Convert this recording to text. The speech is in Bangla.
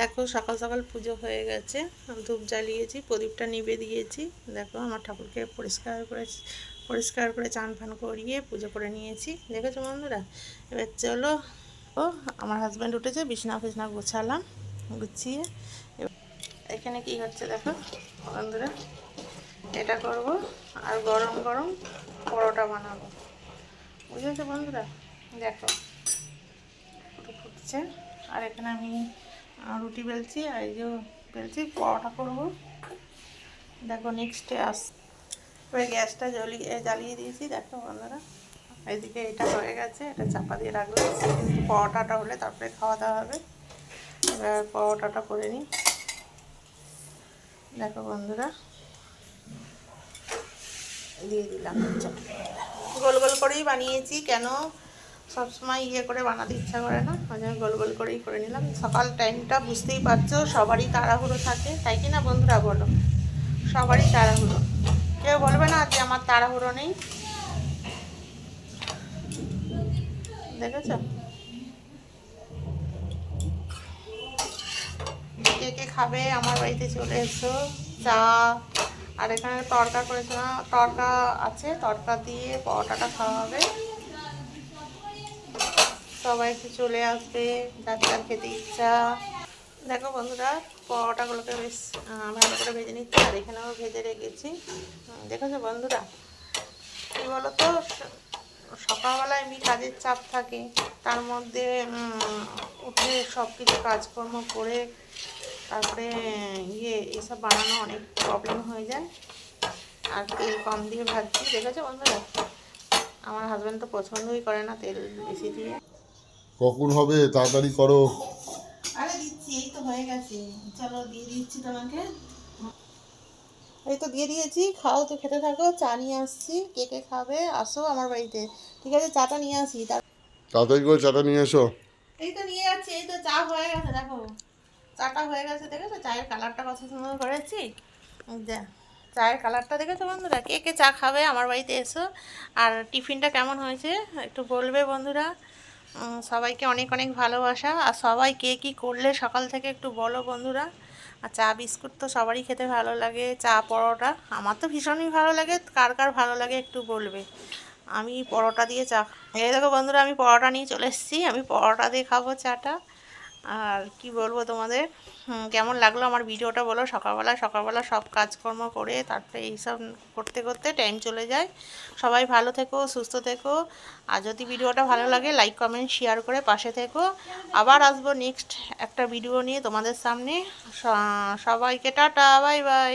দেখো সকাল সকাল পুজো হয়ে গেছে। ধূপ জ্বালিয়েছি, প্রদীপটা নিভে দিয়েছি। দেখো আমার ঠাকুরকে পরিষ্কার করে পরিষ্কার করে চান ফান করিয়ে পুজো করে নিয়েছি। দেখেছ বন্ধুরা? এবার চলো, ও, আমার হাজব্যান্ড উঠেছে, বিছনা ফিছনা গোছালাম, গুছিয়ে। এখানে কি হচ্ছে দেখো বন্ধুরা? এটা করব আর গরম গরম পরোটা বানাবো। বুঝেছ বন্ধুরা? দেখো ফুটে ফুটছে। আর এখানে আমি রুটি বেলছি, আর এই যে বেলছি, পরোটা করব। দেখো নেক্সটে আস এবার গ্যাসটা জ্বলিয়ে জ্বালিয়ে দিয়েছি, দেখো বন্ধুরা। এইদিকে এটা হয়ে গেছে, এটা চাপা দিয়ে রাখলাম। কিন্তু পরোটাটা হলে তারপরে খাওয়া দাওয়া হবে। এবার পরোটাটা করে নিই। দেখো বন্ধুরা। দিয়ে দিলাম। গোল গোল করেই বানিয়েছি, কেন? সবসময় ইয়ে করে বানাতে ইচ্ছা করে না। ওই জন্য গোল গোল করেই করে নিলাম। সকাল টাইমটা বুঝতেই পারছ, সবারই তাড়াহুড়ো থাকে। তাই কি না বন্ধুরা বলো? সবারই তাড়াহুড়ো। কেউ বলবে না যে আমার তাড়াহুড়ো নেই? দেখেছ? কে কে খাবে আমার বাড়িতে চলে এসো। চা। আর এখানে তড়কা করেছিলাম। তড়কা আছে। তড়কা দিয়ে পরোটাটা খাওয়া হবে। সবাই একটু চলে আসবে যার খেতে ইচ্ছা। দেখো বন্ধুরা, পরোটাগুলোকে বেশ ভালো করে ভেজে নিচ্ছি, আর এখানেও ভেজে রেখেছি। দেখেছ বন্ধুরা, কী বলো তো স- সকালবেলায় এমনি কাজের চাপ থাকে, তার মধ্যে উঠে সব কিছু কাজকর্ম করে, তারপরে ইয়ে এসব বানানো অনেক প্রবলেম হয়ে যায়। আর তেল কম দিয়ে ভাজছি। দেখেছ বন্ধুরা? আমার হাজব্যান্ড তো পছন্দই করে না তেল বেশি দিয়ে। কখন হবে তাড়াতাড়ি করো। আরে দিচ্ছি এই তো হয়ে গেছে। চলো দিয়ে দিচ্ছি তোমাকে। এই তো দিয়ে দিয়েছি খাও তো খেতে থাকো চা নিয়ে আসছি কে কে খাবে আসো আমার বাড়িতে। ঠিক আছে চাটা নিয়ে আসি তাড়াতাড়ি করে চাটা নিয়ে এসো। এই তো নিয়ে যাচ্ছি এই তো চা হয়ে গেছে দেখো। চাটা হয়ে গেছে দেখেছ? চায়ের কালারটা কত সুন্দর করেছি যে চায়ের কালারটা দেখেছ বন্ধুরা? কে কে চা খাবে আমার বাড়িতে এসো। আর টিফিনটা কেমন হয়েছে? একটু বলবে বন্ধুরা। সবাইকে অনেক অনেক ভালোবাসা। আর সবাই কে কী করলে সকাল থেকে একটু বলো বন্ধুরা। আর চা, বিস্কুট তো সবারই খেতে ভালো লাগে, চা, পরোটা। আমার তো ভীষণই ভালো লাগে, কার কার ভালো লাগে একটু বলবে। আমি পরোটা দিয়ে চা এই দেখো বন্ধুরা, আমি পরোটা নিয়ে চলে এসেছি। আমি পরোটা দিয়ে খাব চাটা। আর কি বলব তোমাদের? কেমন লাগল আমার ভিডিওটা বলো? সকালবেলা সকালবেলা সব কাজকর্ম করে তারপরে এইসব করতে করতে টাইম চলে যায়। সবাই ভালো থেকো, সুস্থ থেকো। আর যদি ভিডিওটা ভালো লাগে লাইক কমেন্ট শেয়ার করে পাশে থেকো। আবার আসব নেক্সট একটা ভিডিও নিয়ে তোমাদের সামনে। সবাইকে টাটা বাই বাই